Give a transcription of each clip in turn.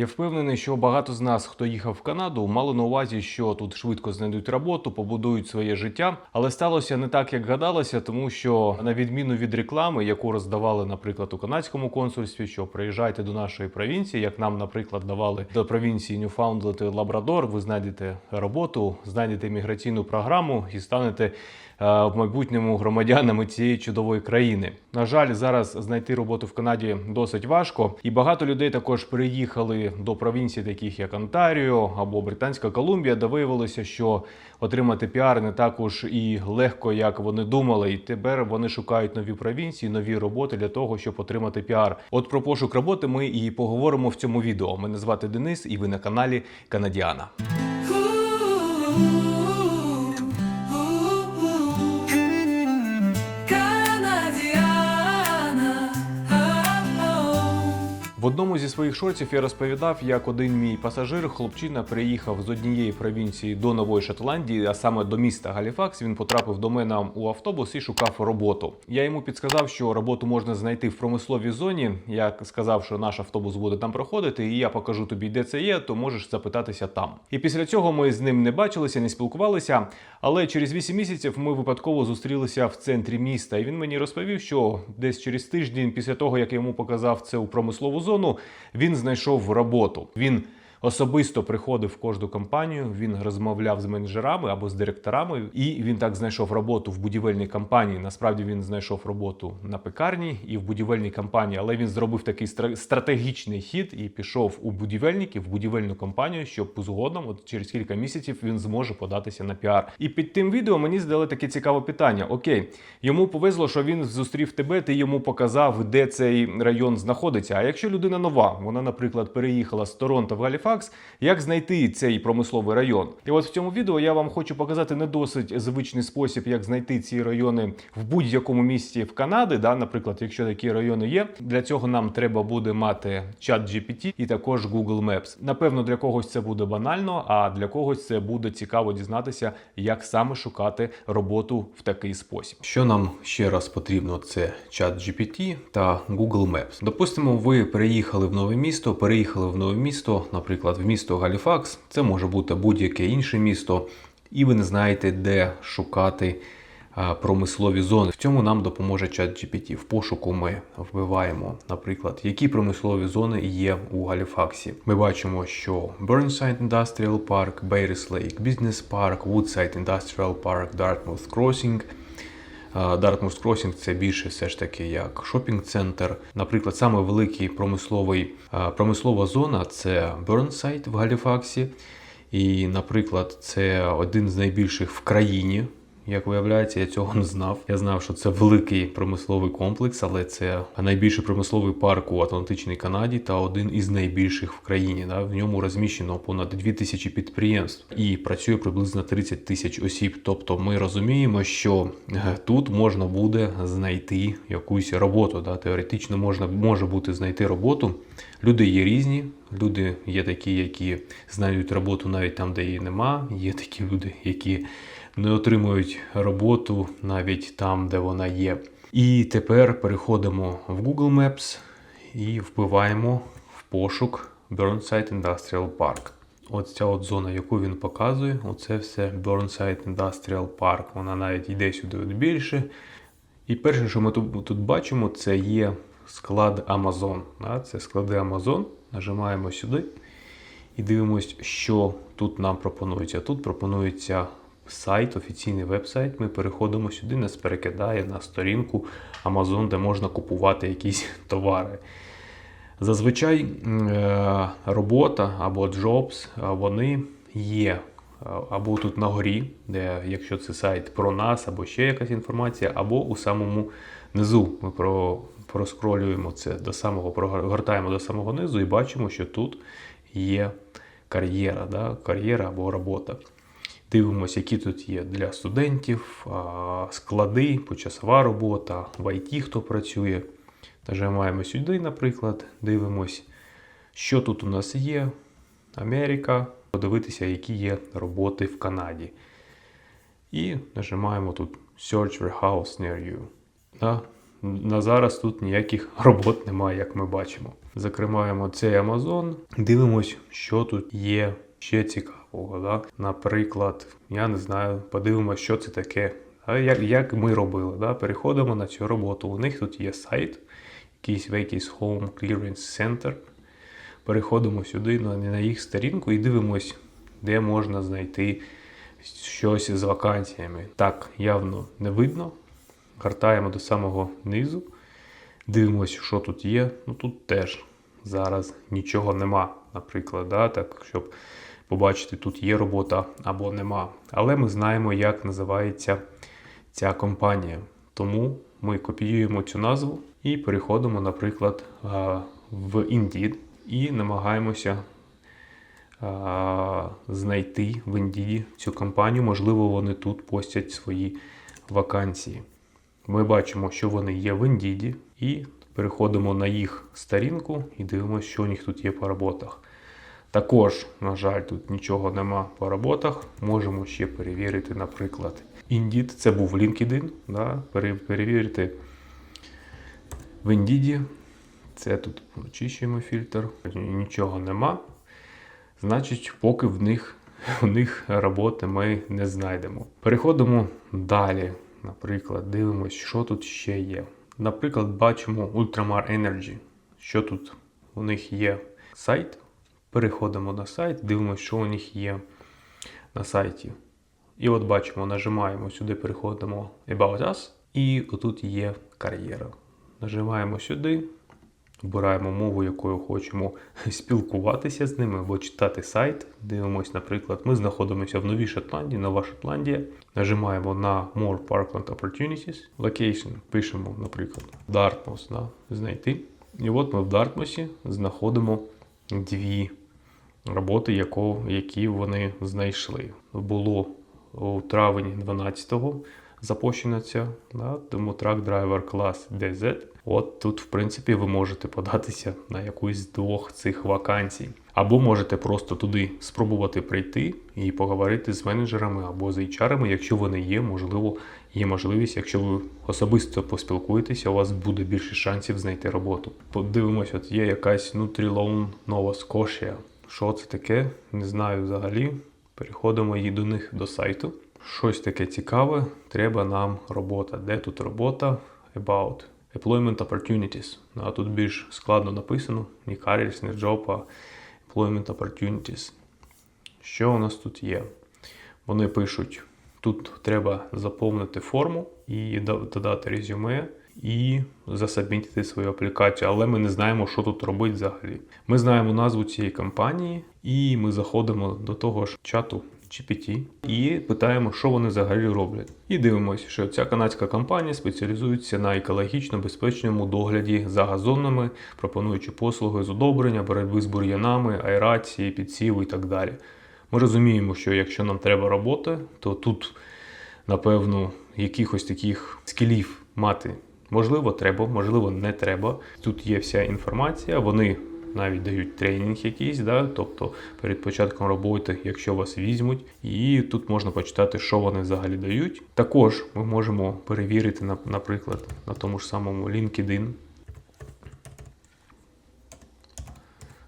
Я впевнений, що багато з нас, хто їхав в Канаду, мали на увазі, що тут швидко знайдуть роботу, побудують своє життя. Але сталося не так, як гадалося, тому що на відміну від реклами, яку роздавали, наприклад, у канадському консульстві, що приїжджайте до нашої провінції, як нам, наприклад, давали до провінції Ньюфаундленд і Лабрадор, ви знайдете роботу, знайдете міграційну програму і станете в майбутньому громадянами цієї чудової країни. На жаль, зараз знайти роботу в Канаді досить важко, і багато людей також приїхали до провінцій, таких як Онтаріо або Британська Колумбія, де виявилося, що отримати піар не так уж і легко, як вони думали. І тепер вони шукають нові провінції, нові роботи для того, щоб отримати піар. От про пошук роботи ми і поговоримо в цьому відео. Мене звати Денис, і ви на каналі Канадіана. Одному зі своїх шортів я розповідав, як один мій пасажир, хлопчина, приїхав з однієї провінції до Нової Шотландії, а саме до міста Галіфакс. Він потрапив до мене у автобус і шукав роботу. Я йому підсказав, що роботу можна знайти в промисловій зоні. Я сказав, що наш автобус буде там проходити, і я покажу тобі, де це є, то можеш запитатися там. І після цього ми з ним не бачилися, не спілкувалися. Але через 8 місяців ми випадково зустрілися в центрі міста, і він мені розповів, що десь через тиждень після того, як я йому показав це у промислову зону, він знайшов роботу. Він особисто приходив в кожну компанію, він розмовляв з менеджерами або з директорами, і він так знайшов роботу в будівельній компанії. Насправді він знайшов роботу на пекарні і в будівельній компанії, але він зробив такий стра- стратегічний хід і пішов у будівельників, в будівельну компанію, щоб згодом, от через кілька місяців, він зможе податися на піар. І під тим відео мені задали таке цікаве питання: Окей, йому повезло, що він зустрів тебе, ти йому показав, де цей район знаходиться. А якщо людина нова, вона, наприклад, переїхала з Торонто в Галіфакс, як знайти цей промисловий район? І от в цьому відео я вам хочу показати не досить звичний спосіб, як знайти ці райони в будь-якому місті в Канаді. Да, наприклад, якщо такі райони є, для цього нам треба буде мати чат GPT і також Google Maps. Напевно, для когось це буде банально, а для когось це буде цікаво дізнатися, як саме шукати роботу в такий спосіб. Що нам ще раз потрібно? Це чат GPT та Google Maps. Допустимо, ви переїхали в нове місто, переїхали в нове місто, наприклад, в місто Галіфакс. Це може бути будь-яке інше місто, і ви не знаєте, де шукати промислові зони. В цьому нам допоможе чат. В пошуку ми вбиваємо, наприклад, які промислові зони є у Галіфаксі. Ми бачимо, що Burnside Industrial Park, Bayers Lake Business Park, Woodside Industrial Park, Dartmouth Crossing. Dartmouth Crossing це більше все ж таки як шопінг-центр. Наприклад, саме великий промисловий, промислова зона це Бернсайд в Галіфаксі. І, наприклад, це один з найбільших в країні. Як виявляється, я цього не знав. Я знав, що це великий промисловий комплекс, але це найбільший промисловий парк у Атлантичній Канаді та один із найбільших в країні. Да? В ньому розміщено понад 2000 підприємств і працює приблизно 30 тисяч осіб. Тобто ми розуміємо, що е, тут можна буде знайти якусь роботу. Да? Теоретично можна може бути знайти роботу. Люди є різні. Люди є такі, які знайдуть роботу навіть там, де її нема. Є такі люди, які не отримують роботу навіть там, де вона є. І тепер переходимо в Google Maps і вбиваємо в пошук Burnside Industrial Park. От ця от зона, яку він показує, оце все Burnside Industrial Park. Вона навіть йде сюди от більше. І перше, що ми тут, тут бачимо, це є склад Amazon. Це склади Amazon. Нажимаємо сюди і дивимось, що тут нам пропонується. Тут пропонується сайт, офіційний веб-сайт. Ми переходимо сюди, нас перекидає на сторінку Amazon, де можна купувати якісь товари. Зазвичай е, робота або jobs, вони є е, або тут на горі, де якщо це сайт про нас, або ще якась інформація, або у самому низу. Ми про, проскролюємо це до самого, прогортаємо до самого низу і бачимо, що тут є кар'єра, да? кар'єра або робота. Дивимося, які тут є для студентів, склади, почасова робота, в IT хто працює. Нажимаємо сюди, наприклад, дивимось, що тут у нас є. Америка, подивитися, які є роботи в Канаді. І нажимаємо тут Search Warehouse near you. Да? на зараз тут ніяких робот немає, як ми бачимо. Закриваємо цей Amazon, дивимось, що тут є ще цікавого. Да? Наприклад, я не знаю, подивимося, що це таке. А як, як ми робили? Да? Переходимо на цю роботу. У них тут є сайт, якийсь Vacant Home Clearance Center. Переходимо сюди на, їх сторінку і дивимось, де можна знайти щось з вакансіями. Так, явно не видно. Гартаємо до самого низу. Дивимося, що тут є. Ну тут теж зараз нічого нема, наприклад, да, так, щоб побачити, тут є робота або нема. Але ми знаємо, як називається ця компанія. Тому ми копіюємо цю назву і переходимо, наприклад, в Indeed і намагаємося знайти в Indeed цю компанію. Можливо, вони тут постять свої вакансії. Ми бачимо, що вони є в Indeed, і переходимо на їх сторінку і дивимося, що у них тут є по роботах. Також, на жаль, тут нічого нема по роботах. Можемо ще перевірити, наприклад, Indeed, це був LinkedIn. Да? Перевірити в Indeed. Це тут очищуємо фільтр. Нічого нема. Значить, поки в них, в них роботи ми не знайдемо. Переходимо далі. Наприклад, дивимося, що тут ще є. Наприклад, бачимо Ultramar Energy. Що тут у них є сайт. Переходимо на сайт, дивимося, що у них є на сайті. І от бачимо, нажимаємо сюди, переходимо About Us, і отут є кар'єра. Нажимаємо сюди, Вбираємо мову, якою хочемо спілкуватися з ними або читати сайт. Дивимось, наприклад, ми знаходимося в Новій Шотландії, Нова Шотландія. Нажимаємо на More Parkland Opportunities. Location. Пишемо, наприклад, Dartmouth, да, знайти. І от ми в Дартмусі знаходимо дві роботи, яко, які вони знайшли. Було у травні 12-го запущена ця, да, тому трак драйвер клас DZ. От тут, в принципі, ви можете податися на якусь з двох цих вакансій. Або можете просто туди спробувати прийти і поговорити з менеджерами або з HR, якщо вони є, можливо, є можливість, якщо ви особисто поспілкуєтеся, у вас буде більше шансів знайти роботу. Подивимось, от є якась Nutrilone Nova Scotia. Що це таке? Не знаю взагалі. Переходимо і до них до сайту. Щось таке цікаве. Треба нам робота. Де тут робота? About. Employment Opportunities. Ну, А тут більш складно написано. Не careers, не job, а Employment Opportunities. Що у нас тут є? Вони пишуть, тут треба заповнити форму і додати резюме і засабмітити свою аплікацію, але ми не знаємо, що тут робити взагалі. Ми знаємо назву цієї компанії, і ми заходимо до того ж чату GPT і питаємо, що вони взагалі роблять. І дивимося, що ця канадська компанія спеціалізується на екологічно безпечному догляді за газонами, пропонуючи послуги з удобрення, боротьби з бур'янами, аерації, підсіву і так далі. Ми розуміємо, що якщо нам треба роботи, то тут, напевно, якихось таких скілів мати можливо треба, можливо, не треба. Тут є вся інформація. Вони навіть дають тренінг якийсь, да? тобто перед початком роботи, якщо вас візьмуть, і тут можна почитати, що вони взагалі дають. Також ми можемо перевірити, наприклад, на тому ж самому LinkedIn.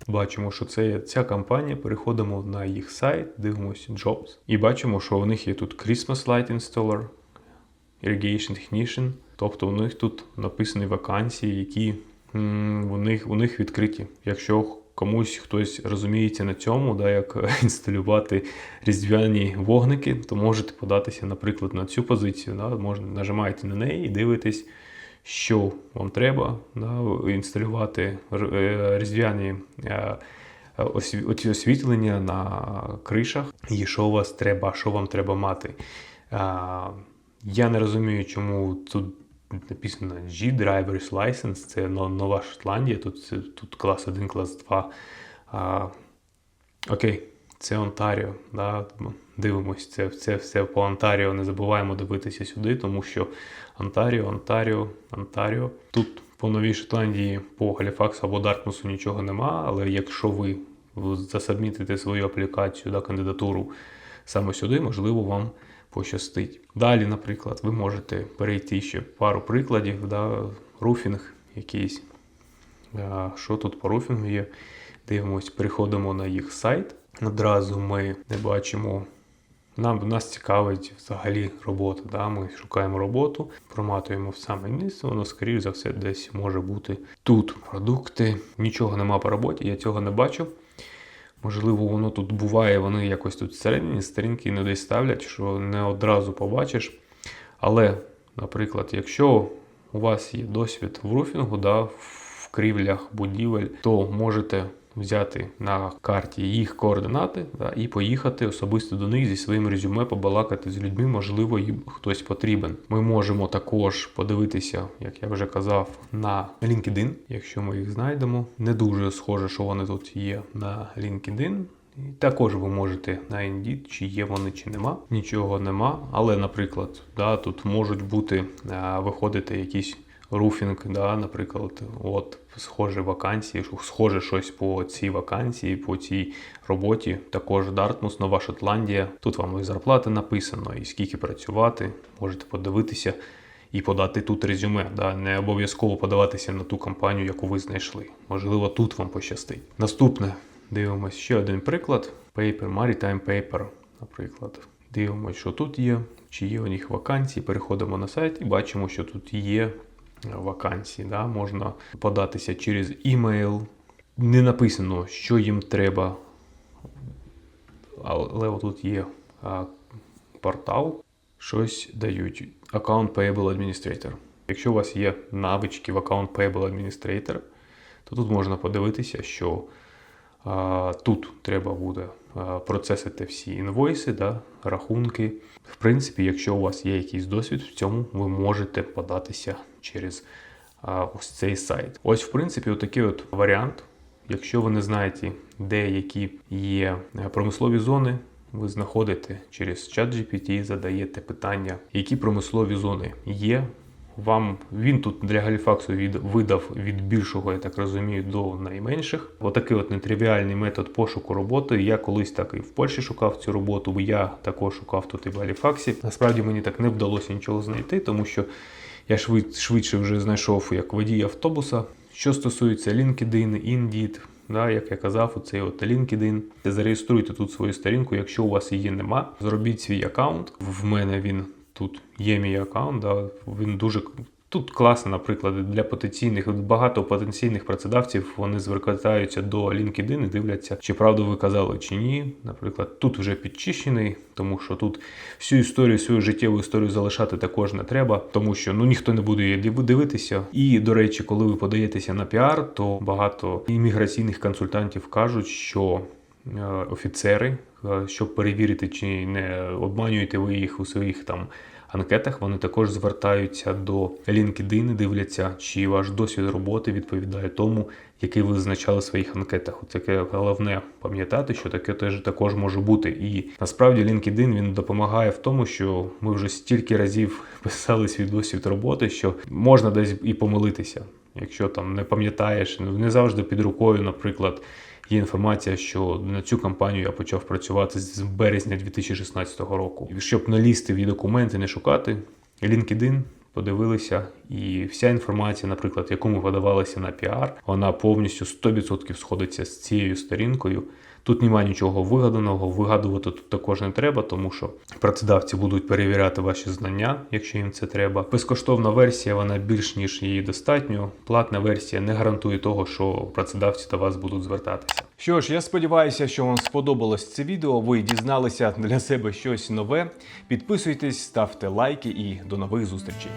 Бачимо, що це ця компанія. Переходимо на їх сайт, дивимося Jobs. І бачимо, що у них є тут Christmas Light Installer, Irrigation Technician. Тобто у них тут написані вакансії, які у, них, у них відкриті. Якщо комусь хтось розуміється на цьому, да, як інсталювати різдвяні вогники, то можете податися, наприклад, на цю позицію. Да, можна, нажимаєте на неї і дивитесь, що вам треба да, інсталювати е, різдвяні. е, освітлення на кришах, і що у вас треба, що вам треба мати. Я не розумію, чому тут написано G Driver's License, це Нова Шотландія, тут, тут клас 1, клас 2. А, окей, це Онтаріо. Да? Дивимось, це, це все по Онтаріо. Не забуваємо дивитися сюди, тому що Онтаріо, Онтаріо, Онтаріо. Тут по Новій Шотландії, по Галіфаксу або Дартмусу нічого нема, але якщо ви засабмітите свою аплікацію да, кандидатуру саме сюди, можливо, вам пощастить. Далі, наприклад, ви можете перейти ще пару прикладів, да, руфінг якийсь. Що тут по руфінгу є? Дивимось, переходимо на їх сайт. Одразу ми не бачимо. Нам нас цікавить взагалі робота. Да? Ми шукаємо роботу, проматуємо в саме низ, воно, скоріш за все, десь може бути тут. Продукти. Нічого нема по роботі, я цього не бачив. Можливо, воно тут буває, вони якось тут всередині сторінки не десь ставлять, що не одразу побачиш. Але, наприклад, якщо у вас є досвід в руфінгу, да, в крівлях будівель, то можете взяти на карті їх координати да, і поїхати особисто до них зі своїм резюме, побалакати з людьми, можливо, їм хтось потрібен. Ми можемо також подивитися, як я вже казав, на LinkedIn, якщо ми їх знайдемо. Не дуже схоже, що вони тут є на LinkedIn. І також ви можете на Indeed, чи є вони, чи нема. Нічого нема. Але, наприклад, да, тут можуть бути виходити якісь руфінг, да, наприклад, от схоже вакансії, схоже щось по цій вакансії, по цій роботі. Також Дартмус, Нова Шотландія. Тут вам і зарплати написано, і скільки працювати. Можете подивитися і подати тут резюме. Да? Не обов'язково подаватися на ту компанію, яку ви знайшли. Можливо, тут вам пощастить. Наступне дивимось ще один приклад: Paper, Maritime Paper, наприклад. Дивимось, що тут є, чи є у них вакансії. Переходимо на сайт і бачимо, що тут є вакансії. Да? Можна податися через імейл. Не написано, що їм треба, але отут є а, портал, щось дають. Account Payable Administrator. Якщо у вас є навички в Account Payable Administrator, то тут можна подивитися, що тут треба буде процесити всі інвойси, да, рахунки. В принципі, якщо у вас є якийсь досвід в цьому, ви можете податися через ось цей сайт. Ось, в принципі, отакий от варіант. Якщо ви не знаєте, де які є е, промислові зони, ви знаходите через чат GPT, задаєте питання, які промислові зони є. Вам він тут для Галіфаксу від видав від більшого, я так розумію, до найменших. Отакий от нетривіальний метод пошуку роботи. Я колись так і в Польщі шукав цю роботу. Я також шукав тут і в Галіфаксі. Насправді мені так не вдалося нічого знайти, тому що я швид, швидше вже знайшов як водій автобуса. Що стосується LinkedIn, Indeed, да, як я казав, оцей от LinkedIn. Зареєструйте тут свою сторінку, якщо у вас її нема. Зробіть свій аккаунт. В мене він тут є мій аккаунт. Да, він дуже Тут класно, наприклад, для потенційних багато потенційних працедавців вони звертаються до LinkedIn і дивляться, чи правду ви казали чи ні. Наприклад, тут вже підчищений, тому що тут всю історію, свою життєву історію залишати також не треба, тому що ну ніхто не буде її дивитися. І до речі, коли ви подаєтеся на піар, то багато імміграційних консультантів кажуть, що е, офіцери, щоб перевірити, чи не обманюєте ви їх у своїх там анкетах, вони також звертаються до LinkedIn, дивляться, чи ваш досвід роботи відповідає тому, який ви зазначали в своїх анкетах. Таке головне пам'ятати, що таке теж також може бути. І насправді LinkedIn він допомагає в тому, що ми вже стільки разів писали свій досвід роботи, що можна десь і помилитися. Якщо там не пам'ятаєш, не завжди під рукою, наприклад, є інформація, що на цю кампанію я почав працювати з березня 2016 року. Щоб не лізти в документи, не шукати, LinkedIn подивилися, і вся інформація, наприклад, яку ми подавалися на піар, вона повністю 100% сходиться з цією сторінкою. Тут немає нічого вигаданого, вигадувати тут також не треба, тому що працедавці будуть перевіряти ваші знання, якщо їм це треба. Безкоштовна версія, вона більш ніж її достатньо. Платна версія не гарантує того, що працедавці до вас будуть звертатися. Що ж, я сподіваюся, що вам сподобалось це відео. Ви дізналися для себе щось нове. Підписуйтесь, ставте лайки і до нових зустрічей.